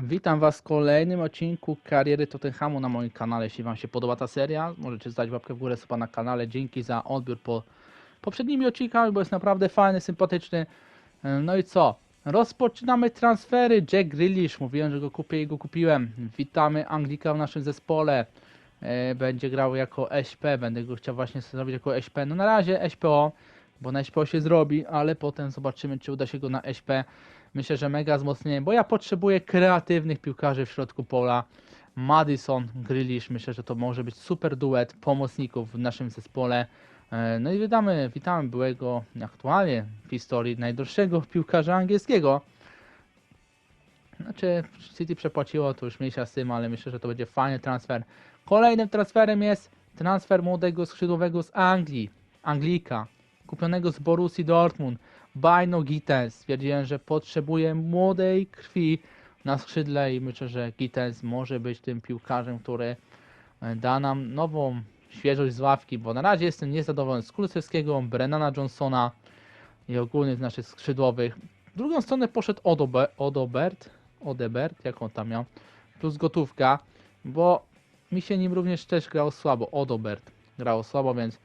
Witam Was w kolejnym odcinku kariery Tottenhamu na moim kanale. Jeśli Wam się podoba ta seria, możecie zdać łapkę w górę suba na kanale. Dzięki za odbiór po poprzednimi odcinkami, bo jest naprawdę fajny, sympatyczny. No i co? Rozpoczynamy transfery. Jack Grealish, mówiłem, że go kupię i go kupiłem. Witamy Anglika w naszym zespole. E, Będzie grał jako SP, będę go chciał właśnie zrobić jako SP. No na razie SPO, bo na SPO się zrobi, ale potem zobaczymy, czy uda się go na SP. Myślę, że mega wzmocnienie, bo ja potrzebuję kreatywnych piłkarzy w środku pola. Madison, Grealish, myślę, że to może być super duet pomocników w naszym zespole. E, No i witamy, witamy byłego aktualnie w historii najdroższego piłkarza angielskiego. Znaczy, City przepłaciło, to już mniejsza z tym, ale myślę, że to będzie fajny transfer. Kolejnym transferem jest transfer młodego skrzydłowego z Anglii, Anglika, kupionego z Borussii Dortmund. Bajno Gittens. Stwierdziłem, że potrzebuję młodej krwi na skrzydle i myślę, że Gittens może być tym piłkarzem, który e, da nam nową świeżość z ławki, bo na razie jestem niezadowolony z Kulusewskiego, Brennana Johnsona i ogólnie z naszych skrzydłowych. W drugą stronę poszedł Odobe, Odobert, Odebert, jak on tam miał, plus gotówka, bo mi się nim również też grał słabo. Odobert grał słabo, więc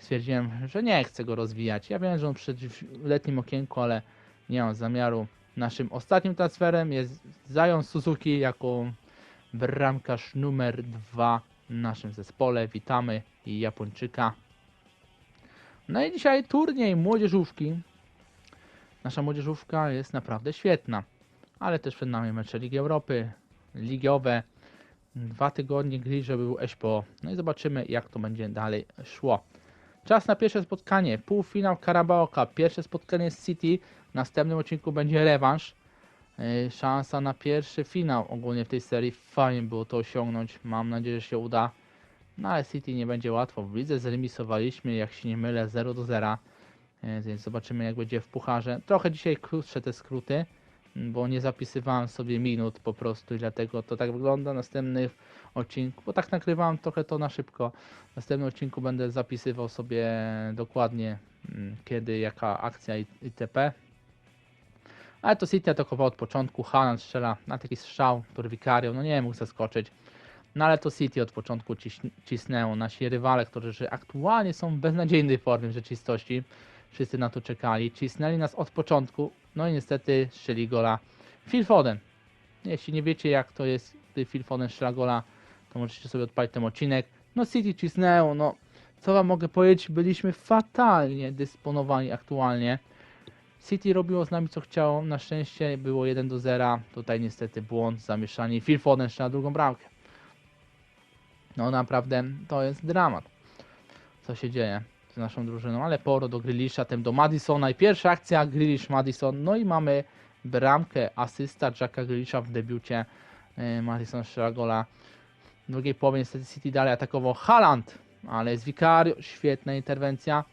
stwierdziłem, że nie chcę go rozwijać. Ja wiem, że on przed letnim okienku, ale nie mam zamiaru. Naszym ostatnim transferem jest Zion Suzuki jako bramkarz numer dwa w naszym zespole. Witamy i Japończyka. No i dzisiaj turniej młodzieżówki. Nasza młodzieżówka jest naprawdę świetna, ale też przed nami mecze Ligi Europy, ligiowe. Dwa tygodnie gry, żeby był SPO. No i zobaczymy, jak to będzie dalej szło. Czas na pierwsze spotkanie. Półfinał Carabao Cup. Pierwsze spotkanie z City. W następnym odcinku będzie rewanż. Yy, Szansa na pierwszy finał ogólnie w tej serii. Fajnie było to osiągnąć. Mam nadzieję, że się uda. No ale City nie będzie łatwo. W lidze zremisowaliśmy, jak się nie mylę, 0 do 0. Yy, Więc zobaczymy jak będzie w pucharze. Trochę dzisiaj krótsze te skróty, bo nie zapisywałem sobie minut po prostu i dlatego to tak wygląda. Następnych odcinku, bo tak nagrywałem trochę to na szybko. W następnym odcinku będę zapisywał sobie dokładnie mm, kiedy, jaka akcja itp. Ale to City atakował od początku, Haaland strzela na taki strzał, który Vicario, no nie mógł zaskoczyć. No ale to City od początku cisnęło. Nasi rywale, którzy aktualnie są w beznadziejnej formie rzeczywistości, wszyscy na to czekali, cisnęli nas od początku, no i niestety strzeli gola Phil Foden. Jeśli nie wiecie jak to jest, gdy Phil Foden strzela gola, to możecie sobie odpalić ten odcinek. No City cisnęło, no co wam mogę powiedzieć, byliśmy fatalnie dysponowani aktualnie. City robiło z nami co chciało, na szczęście było 1 do 0, tutaj niestety błąd, zamieszanie, Phil Foden strzela drugą bramkę. No naprawdę to jest dramat, co się dzieje naszą drużyną, ale poro do Grealisha, tym do Madisona i pierwsza akcja Grealish Madison, no i mamy bramkę, asysta Jacka Grealisha w debiucie, Yy, Madison strzela gola w drugiej połowie niestety City dalej atakował Haaland, ale jest Vicario, świetna interwencja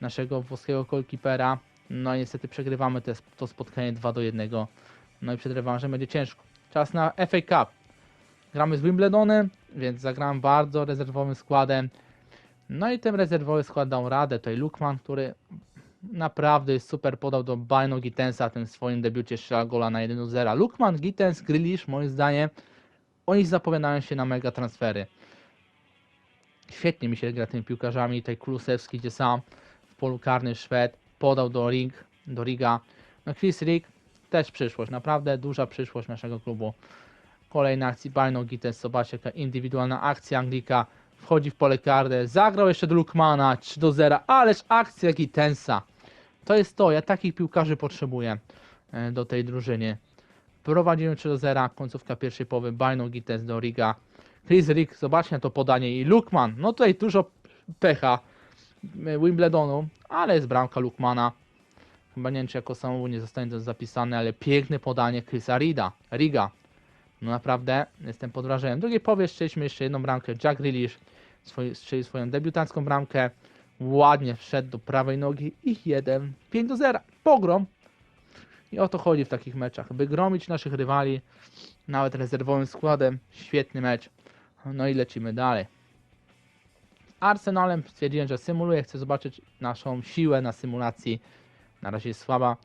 naszego włoskiego goalkeepera. No i niestety przegrywamy te, to spotkanie 2 do 1. No i przed rewanżem będzie ciężko. Czas na FA Cup. Gramy z Wimbledonem, więc zagrałem bardzo rezerwowym składem. No i ten rezerwowy skład dał radę. Tutaj Lukman, który naprawdę jest super podał do Bino Gittensa w tym swoim debiucie strzela gola na 1 do 0. Lukman, Gittens, Grealish moim zdaniem oni zapowiadają się na mega transfery. Świetnie mi się gra tymi piłkarzami. Tutaj Kulusewski idzie sam w polu karnym Szwed. Podał do Rig, do Riga. No Chris Rig też przyszłość. Naprawdę duża przyszłość naszego klubu. Kolejna akcja Bino Gittens. Zobaczcie jaka indywidualna akcja Anglika. Wchodzi w pole karne. Zagrał jeszcze do Lukmana 3 do 0. Ależ akcja Gittensa. To jest to. Ja takich piłkarzy potrzebuję e, do tej drużyny. Prowadzimy 3 do 0, końcówka pierwszej połowy, Bino Gittens do Riga. Chris Rig, zobaczcie na to podanie i Lukman, no tutaj dużo pecha e, Wimbledonu, ale jest bramka Lukmana. Chyba nie wiem czy jako samobój nie zostanie to zapisane, ale piękne podanie Chrisa Rida, Riga. No naprawdę jestem pod wrażeniem. Drugiej połowie strzeliśmy jeszcze jedną bramkę, Jack Grealish swoi, strzelił swoją debiutancką bramkę. Ładnie wszedł do prawej nogi i 1, 5 do 0. Pogrom. I o to chodzi w takich meczach, by gromić naszych rywali, nawet rezerwowym składem. Świetny mecz. No i lecimy dalej. Arsenalem stwierdziłem, że symuluję, chcę zobaczyć naszą siłę na symulacji. Na razie jest słaba.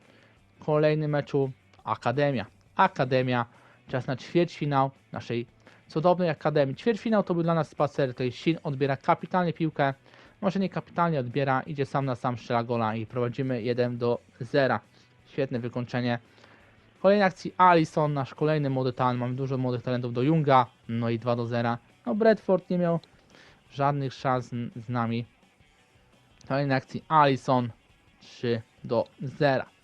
Kolejny meczu Akademia. Akademia czas na ćwierćfinał naszej cudownej akademii. Ćwierćfinał to był dla nas spacer, tutaj Shin odbiera kapitalnie piłkę, może nie kapitalnie odbiera, idzie sam na sam, strzela gola i prowadzimy 1 do 0. Świetne wykończenie. Kolejnej akcji Alison, nasz kolejny młody talent, mamy dużo młodych talentów do Junga, no i 2 do 0. No Bradford nie miał żadnych szans z nami. Kolejnej akcji Alison 3 do 0.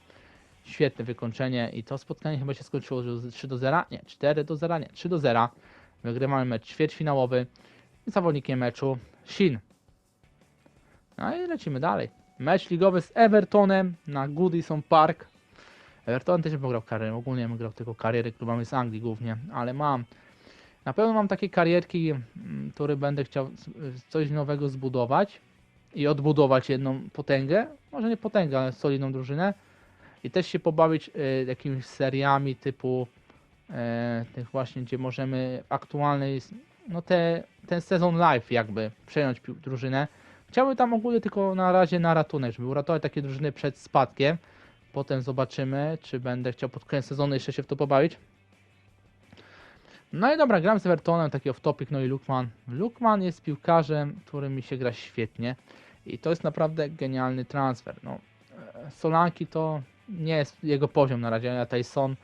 Świetne wykończenie i to spotkanie chyba się skończyło że z 3 do 0, nie, 4 do 0, nie, 3 do 0. Wygrywamy mecz ćwierćfinałowy. Zawodnikiem meczu Shin. No i lecimy dalej. Mecz ligowy z Evertonem na Goodison Park. Everton też bym grał karierę, ogólnie bym grał tylko kariery klubami z Anglii głównie, ale mam. Na pewno mam takie karierki, mm, które będę chciał coś nowego zbudować i odbudować jedną potęgę, może nie potęgę, ale solidną drużynę i też się pobawić y, jakimiś seriami typu e, tych właśnie, gdzie możemy aktualny, no te, ten sezon live jakby przejąć drużynę. Chciałbym tam ogólnie tylko na razie na ratunek, żeby uratować takie drużyny przed spadkiem. Potem zobaczymy, czy będę chciał pod koniec sezonu jeszcze się w to pobawić. No i dobra, gram z Evertonem, taki off-topic, no i Lukman. Lukman jest piłkarzem, którym mi się gra świetnie i to jest naprawdę genialny transfer. No, e, Solanki to nie jest jego poziom na razie, a Tyson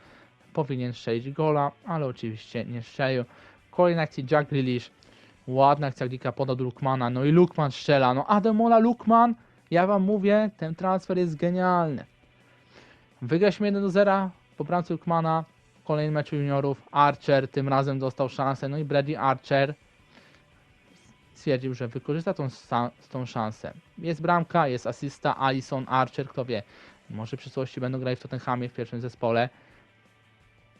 powinien strzelić gola, ale oczywiście nie strzelił. Kolejna akcja Jack Grealish, ładna akcja Glika poda do Lukmana, no i Lukman strzela, no Ademola Lukman, ja wam mówię, ten transfer jest genialny. Wygraliśmy 1 do 0 po bramce Lukmana, w kolejnym meczu juniorów, Archer tym razem dostał szansę, no i Brady Archer stwierdził, że wykorzysta tą, tą szansę. Jest bramka, jest asysta, Alison, Archer, kto wie, może w przyszłości będą grali w Tottenhamie w pierwszym zespole.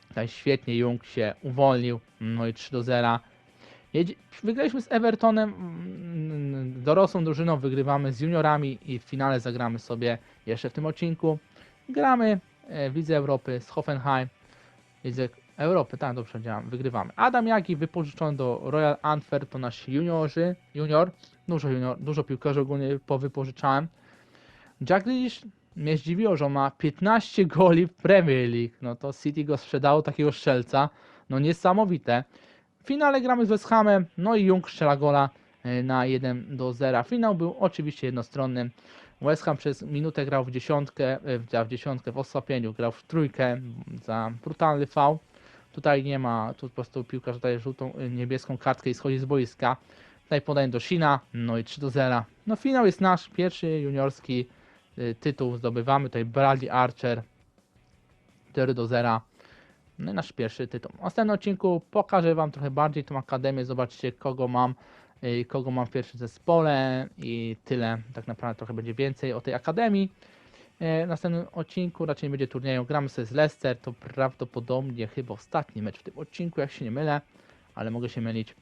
Tutaj świetnie Jung się uwolnił, no i 3 do 0. Jedzie, wygraliśmy z Evertonem, mm, dorosłą drużyną, wygrywamy z juniorami i w finale zagramy sobie jeszcze w tym odcinku. Gramy e, w Lidze Europy z Hoffenheim. Lidze Europy, tak, dobrze powiedziałem, wygrywamy. Adam Jaki wypożyczony do Royal Antwerp, to nasz juniorzy, junior, dużo, junior, dużo piłkarzy ogólnie powypożyczałem. Jack Grealish mnie zdziwiło, że on ma 15 goli w Premier League. No to City go sprzedało, takiego strzelca. No niesamowite. W finale gramy z West Hamem, no i Jung strzela gola e, na 1 do 0. Finał był oczywiście jednostronny. West Ham przez minutę grał w dziesiątkę, e, w- dziesiątkę w osłabieniu, grał w trójkę za brutalny faul. Tutaj nie ma, tu po prostu piłkarz daje żółtą, e, niebieską kartkę i schodzi z boiska. Tutaj podaję do Shina, no i 3 do 0. No finał jest nasz, pierwszy juniorski tytuł zdobywamy. Tutaj Bradley Archer 4 do 0. No i nasz pierwszy tytuł. W następnym odcinku pokażę Wam trochę bardziej tą akademię. Zobaczcie kogo mam, y, kogo mam w pierwszym zespole i tyle. Tak naprawdę trochę będzie więcej o tej akademii. Y, W następnym odcinku raczej nie będzie turnieju. Gramy sobie z Leicester. To prawdopodobnie chyba ostatni mecz w tym odcinku, jak się nie mylę, ale mogę się mylić.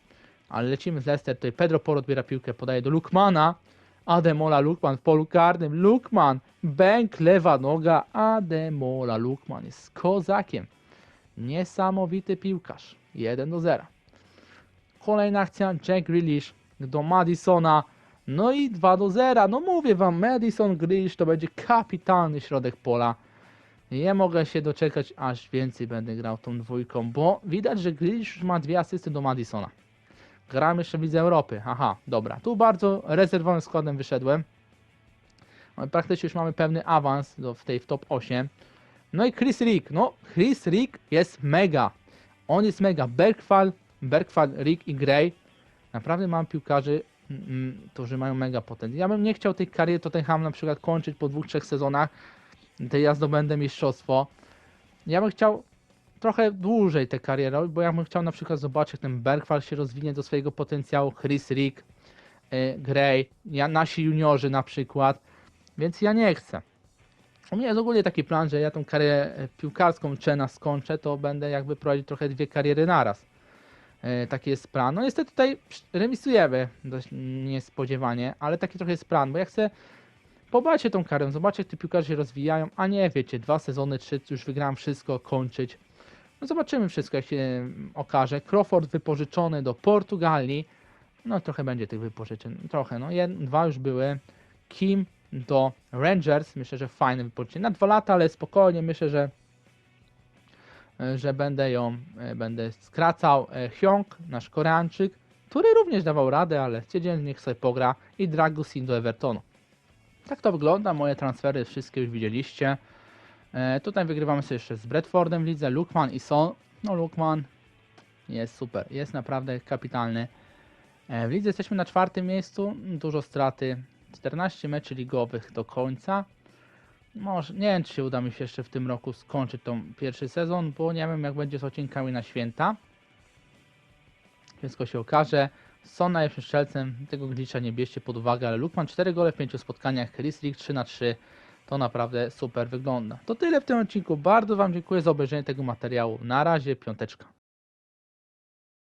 Ale lecimy z Leicester. Tutaj Pedro Porro odbiera piłkę, podaje do Lukmana. Ademola Lukman w polu karnym. Lukman, bęk, lewa noga. Ademola Lukman jest kozakiem. Niesamowity piłkarz. 1 do 0. Kolejna akcja. Jack Grealish do Madisona. No i 2 do 0. No mówię wam, Madison Grealish to będzie kapitalny środek pola. Nie mogę się doczekać, aż więcej będę grał tą dwójką, bo widać, że Grealish już ma dwie asysty do Madisona. Gramy jeszcze w Lidze Europy. Aha, dobra. Tu bardzo rezerwowanym składem wyszedłem. Praktycznie już mamy pewny awans do, w tej w top 8. No i Chris Rick. No, Chris Rick jest mega. On jest mega. Bergfall, Bergfall, Rick i Gray. Naprawdę mam piłkarzy, mm, którzy mają mega potencjał. Ja bym nie chciał tej kariery Tottenham na przykład kończyć po dwóch, trzech sezonach. Tej ja zdobędę mistrzostwo. Ja bym chciał trochę dłużej tę karierę, bo ja bym chciał na przykład zobaczyć, jak ten Bergfall się rozwinie do swojego potencjału, Chris Rick, y, Gray, ja, nasi juniorzy na przykład, więc ja nie chcę. U mnie jest ogólnie taki plan, że ja tą karierę e, piłkarską Czena skończę, to będę jakby prowadzić trochę dwie kariery naraz. E, taki jest plan. No niestety tutaj remisujemy dość niespodziewanie, ale taki trochę jest plan, bo ja chcę pobawić tą karę, zobaczyć jak te piłkarze się rozwijają, a nie wiecie, dwa sezony, trzy, już wygrałem wszystko, kończyć. No zobaczymy wszystko, jak się okaże. Crawford wypożyczony do Portugalii. No trochę będzie tych wypożyczeń. Trochę, no jed, dwa już były. Kim do Rangers. Myślę, że fajne wypożyczenie. Na dwa lata, ale spokojnie. Myślę, że że będę ją, będę skracał. E, Hyong, nasz Koreańczyk, który również dawał radę, ale stwierdziłem, że niech sobie pogra i Dragusin do Evertonu. Tak to wygląda, moje transfery wszystkie już widzieliście. E, tutaj wygrywamy sobie jeszcze z Bradfordem w lidze, Lukman i Son. No Lukman jest super, jest naprawdę kapitalny. E, w lidze jesteśmy na czwartym miejscu, dużo straty, 14 meczy ligowych do końca. Może, nie wiem czy się uda mi się jeszcze w tym roku skończyć tą pierwszy sezon, bo nie wiem jak będzie z odcinkami na święta. Wszystko się okaże. Son najlepszym strzelcem, tego glicza nie bierzcie pod uwagę, ale Lukman 4 gole w 5 spotkaniach, Chris League 3 na 3 to naprawdę super wygląda. To tyle w tym odcinku. Bardzo Wam dziękuję za obejrzenie tego materiału. Na razie, piąteczka.